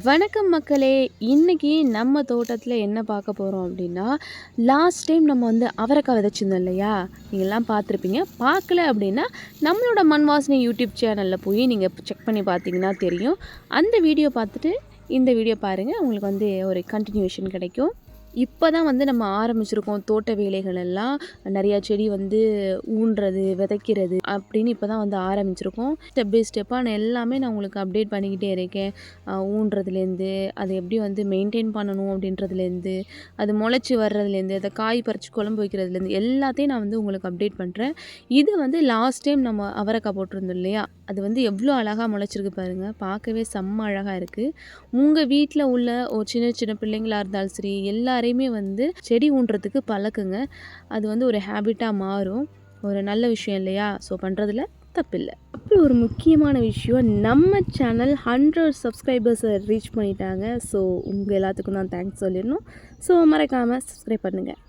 வணக்கம் மக்களே இன்னைக்கு நம்ம தோட்டத்தில் என்ன பார்க்க போகிறோம் அப்படின்னா லாஸ்ட் டைம் நம்ம வந்து அவரைக்காய் விதைச்சிருந்தோம் இல்லையா? நீங்கள்லாம் பார்த்துருப்பீங்க. பார்க்கல அப்படின்னா நம்மளோட மண் வாசனை யூடியூப் சேனலில் போய் நீங்கள் செக் பண்ணி பார்த்தீங்கன்னா தெரியும். அந்த வீடியோ பார்த்துட்டு இந்த வீடியோ பாருங்கள் உங்களுக்கு வந்து ஒரு கண்டினியூஷன் கிடைக்கும். இப்போ தான் வந்து நம்ம ஆரம்பிச்சிருக்கோம் தோட்ட வேலைகள் எல்லாம் நிறையா செடி வந்து ஊன்றது விதைக்கிறது அப்படின்னு இப்போ தான் வந்து ஆரம்பிச்சிருக்கோம். ஸ்டெப் பை ஸ்டெப்பாக நான் எல்லாமே நான் உங்களுக்கு அப்டேட் பண்ணிக்கிட்டே இருக்கேன். ஊன்றதுலேருந்து அதை எப்படி வந்து மெயின்டைன் பண்ணணும் அப்படின்றதுலேருந்து அது முளைச்சி வர்றதுலேருந்து அதை காய் பறித்து குழம்பு வைக்கிறதுலேருந்து எல்லாத்தையும் நான் வந்து உங்களுக்கு அப்டேட் பண்ணுறேன் இது வந்து லாஸ்ட் டைம் நம்ம அவரைக்காய் போட்டிருந்தோம் இல்லையா? அது வந்து எவ்வளோ அழகாக முளைச்சிருக்கு பாருங்கள் பார்க்கவே செம்ம அழகாக இருக்குது உங்கள் வீட்டில் உள்ள ஒரு சின்ன சின்ன பிள்ளைங்களாக இருந்தாலும் சரி எல்லா எல்லாரையுமே வந்து செடி ஊன்றதுக்கு பழக்குங்க. அது வந்து ஒரு ஹேபிட்டாக மாறும். ஒரு நல்ல விஷயம் இல்லையா? ஸோ பண்ணுறதுல தப்பில்லை. அப்புறம் ஒரு முக்கியமான விஷயம் நம்ம சேனல் ஹண்ட்ரட் சப்ஸ்கிரைபர்ஸை ரீச் பண்ணிட்டாங்க. ஸோ உங்கள் எல்லாத்துக்கும் தான் தேங்க்ஸ் சொல்லிடணும். ஸோ மறக்காமல் சப்ஸ்கிரைப் பண்ணுங்கள்